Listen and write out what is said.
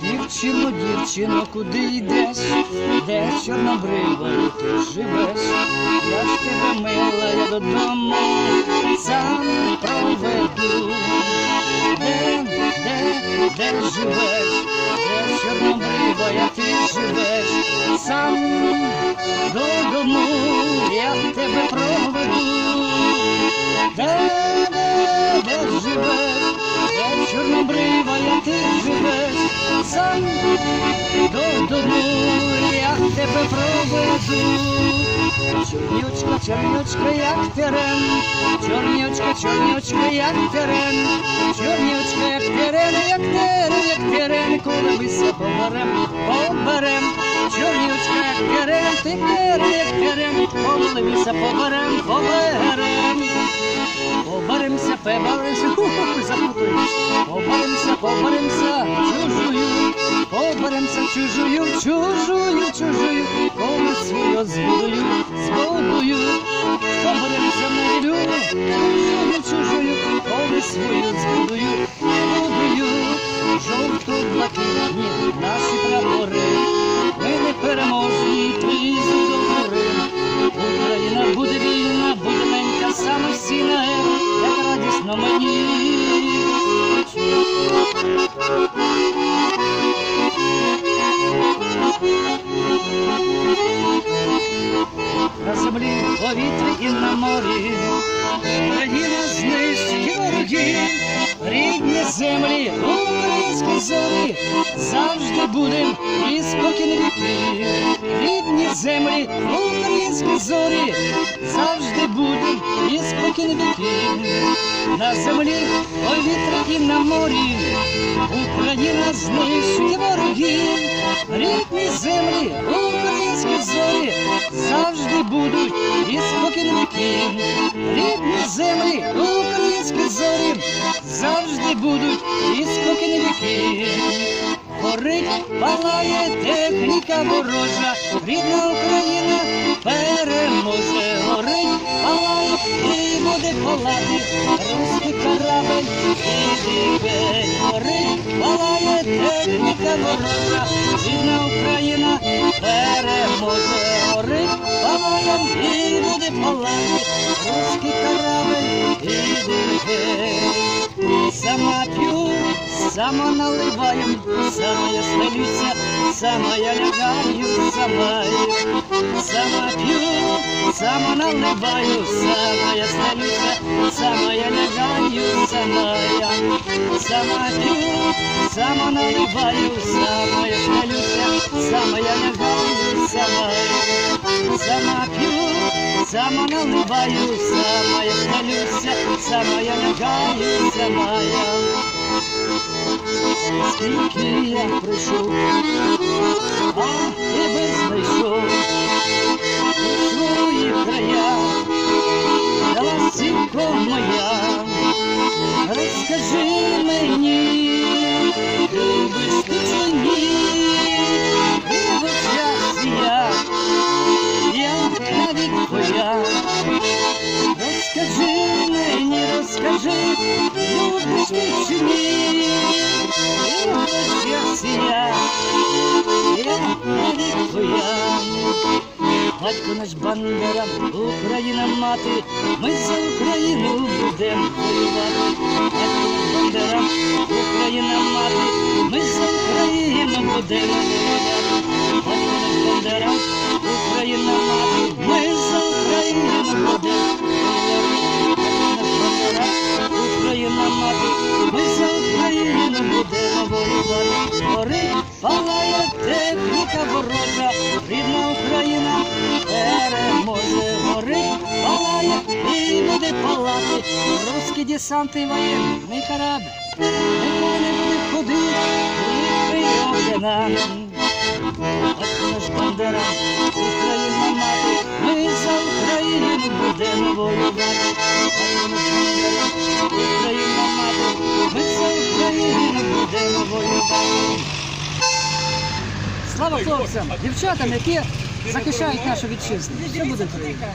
Дівчино, дівчино, куди йдеш? Де чорнобривою ти живеш? Я ж тебе мила, я додому сам проведу. Де, де, де живеш? Де чорнобривая тебе проведу. Ти живеш? Сам додому я тебе проведу. Чорнючка, чорнючка, як терен, чорнючка, чорнючка, як терен, чорнючка, як терен, як терен, як терен, коли ми се поберем, поберем, як терен, ти коли ми се поберем, поберем. Поборемся, ху-ху, запутаюсь. Поборемся, поборемся, чужую, поборемся чужую, чужую, чужую, коли свою збудую, збудую. Поборемся на вілю, чужую, чужую, коли свою збудую, збудую. Жовто-блакитні наші прапори, переможні, призу до гори. Україна буде вільна, буде ненька самостійна, як радісно мені. На землі, повітрі і на морі, Україна знищить ворогів, рідні землі, українські зорі, завжди будем і спокійні віки. Рідні землі, українські зорі, завжди будем і спокійні віки. На землі, в повітрі і на морі, Україна знищить ворогів, рідні землі, українські зорі, завжди будуть і спокійні віки. Рідні землі, українські завжди будуть і спокійні віки. Горить, палає техніка ворожа, рідна Україна переможе. Горить, палає і буде палати руський корабель і дивень. Горить, палає техніка ворожа, рідна Україна переможе. Горить, палає і буде палати руський корабель Сама п'ю, сама наливаю, сама я стелюся, сама я лягаю, сама сама п'ю, сама наливаю, сама я стелюся, сама я лягаю, сама я, сама п'ю, сама наливаю, сама я стелюся, сама я лягаю, сама сама п'ю, сама наливаю, сама я стелюся, сама я лягаю, сама я. Скільки я прийшов, навіть твоя, розкажи мені, розкажи, любиш ти чи ні, в очах сія, я навіть твоя. Батько наш бандера, Україна мати, ми за Україну будемо воювати. Батько наш бандера, Україна мати, ми за Україну будемо воювати. Батько наш бандера, ворожа, рідна Україна переможе. Гори палає і буде палати. Русські десанти воєнний корабль. Ніхто не буде ходити, і нам. Батько наш бандера, Україна мати, ми за Україну будемо воювати. Слава хлопцям, дівчатам, які захищають нашу вітчизну. Все буде Україна.